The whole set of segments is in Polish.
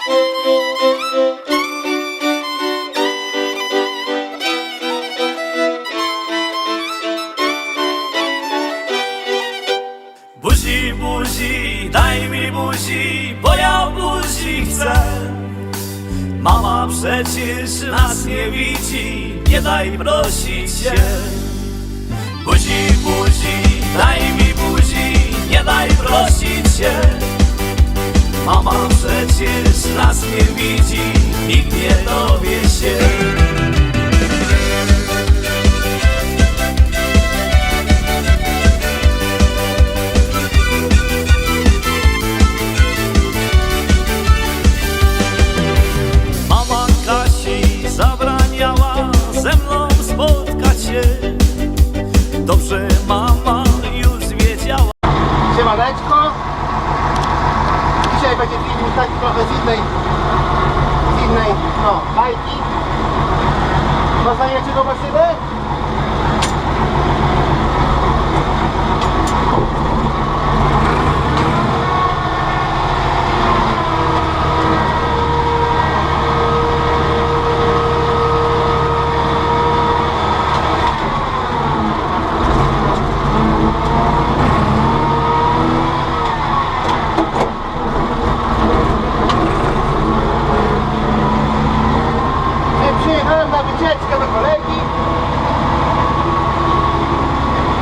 Buzi, buzi, daj mi buzi, bo ja buzi chcę. Mama przecież nas nie widzi, nie daj prosić się. Buzi, buzi, daj mi buzi, nie daj prosić się. Mama przecież z innej, no, bajki Poznajecie tą maszynę? Ja Wycieczkę do kolegi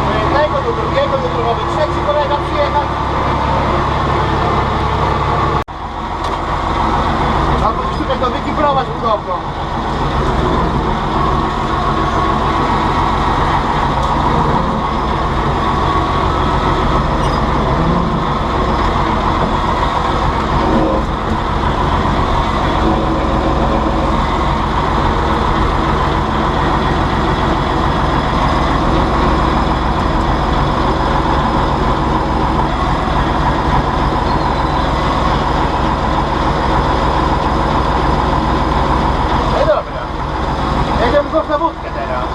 Do jednego, do drugiego, do drugiego, trzeci kolega przyjechał Albo szukać to wykibrować budowlą No dobra Jedziemy znów na wódkę teraz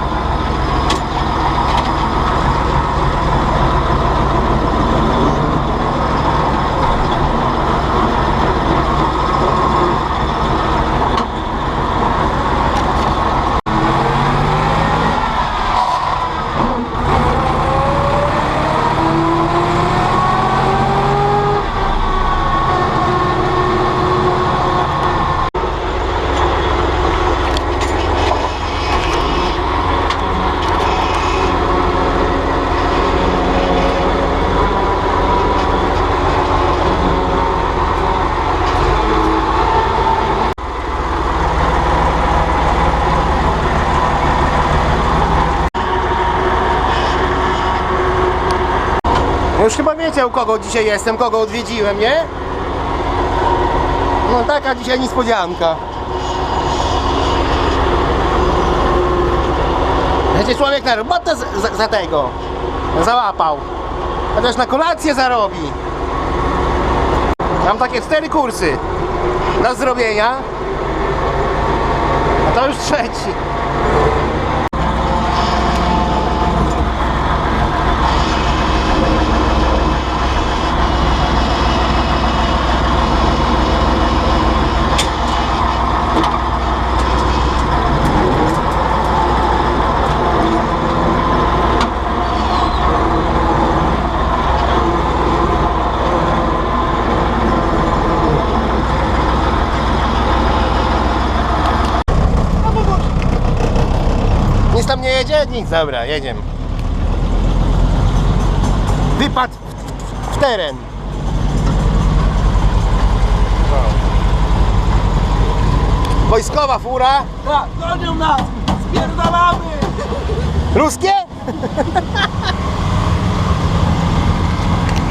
Już chyba wiecie u kogo dzisiaj jestem, kogo odwiedziłem, nie? No taka dzisiaj niespodzianka. Wiecie, człowiek na robotę za, za, tego załapał. Chociaż na kolację zarobi. Mam takie cztery kursy do zrobienia. A to już trzeci. Nic tam nie jedzie? Nic, dobra, jedziemy. Wypad w, teren. Wojskowa fura. Tak, gonią nas! Spierdalamy! Ruskie?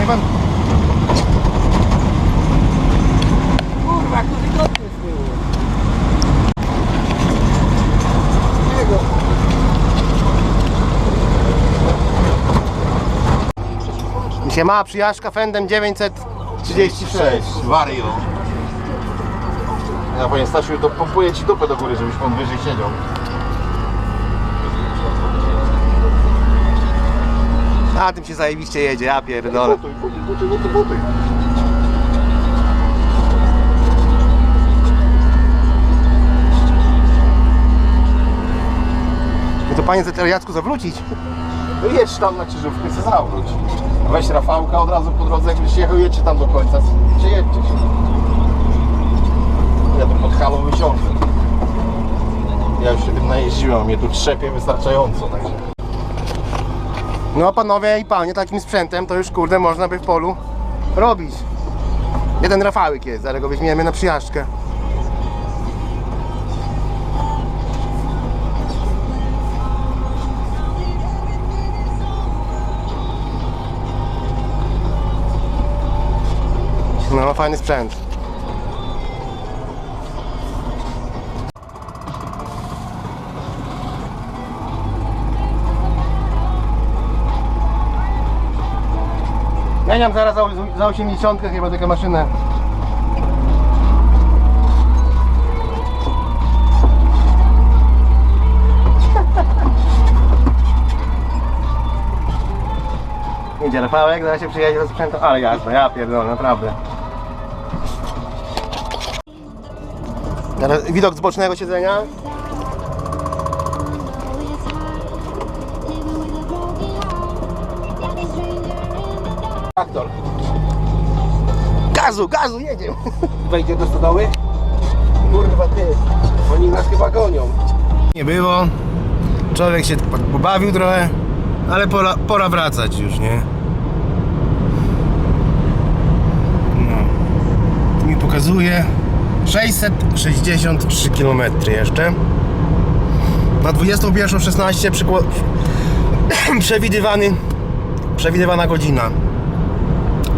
Nie pan... Siema, przyjażdżka Fendem 936. Wario. Ja panie Stasiu, to pompuję ci dupę do góry, żebyś on wyżej siedział. Na tym się zajebiście jedzie, ja pierdolę. Butuj. No to panie zaczęli Jacku zawrócić. No jedź tam na krzyżówkę, chcę zawróć. Weź Rafałka od razu po drodze, jakbyś jechał, jedźcie tam do końca, czy jedźcie się. Ja tu pod halą wysiądę. Ja już się tym najeździłem, mnie tu trzepie wystarczająco, także... No panowie i panie, takim sprzętem to już kurde można by w polu robić. Jeden Rafałek jest, ale go weźmiemy na przyjażdżkę. No, fajny sprzęt. Zmieniam zaraz za, za 80 chyba taka maszyna. Idzie Rafałek, zaraz się przyjedzie ze sprzętem, ale jasno, ja pierdolę, naprawdę. Teraz widok z bocznego siedzenia. Traktor. Gazu, gazu, jedziemy. Wejdzie do stodoły? Kurwa ty, oni nas chyba gonią. Nie było. Człowiek się po- pobawił trochę, ale pora, pora wracać już, nie? No. Tu mi pokazuje 663 km jeszcze. Na 21.16 przykła- przewidywany, przewidywana godzina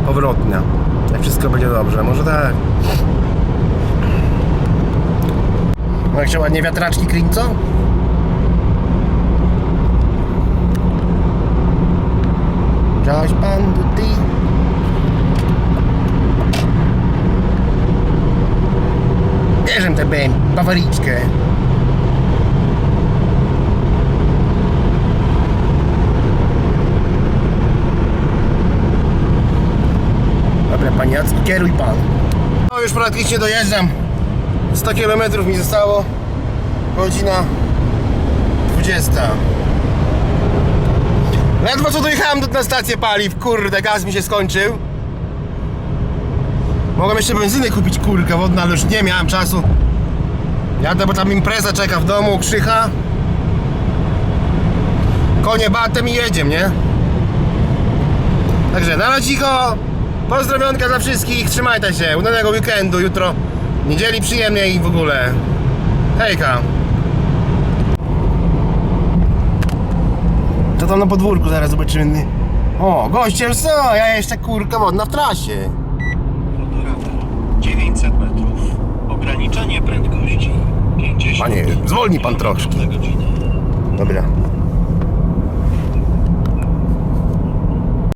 powrotnia. Jak wszystko będzie dobrze, może tak. No jak się ładnie wiatraczki kręcą? Joś pan ty. Bierzem bawarijczkę. Dobra, panie Jacku, kieruj pan. No już praktycznie dojeżdżam. 100 km mi zostało. Godzina 20. Ledwo co dojechałem do- na stację paliw, kurde, gaz mi się skończył. Mogłem jeszcze benzyny kupić, kurka wodna, ale już nie miałem czasu. Jadę, bo tam impreza czeka w domu, krzycha. Konie batem i jedziemy, nie? Także na cicho. Pozdrowionka dla wszystkich, trzymajcie się, udanego weekendu, jutro niedzieli przyjemniej i w ogóle. Hejka. To tam na podwórku zaraz zobaczymy. O, gościem co? Ja jeszcze kurka wodna w trasie. Fotoradar 900 metrów. Ograniczenie prędkości 50 Panie, zwolni pan troszkę. km na godzinę. Dobra.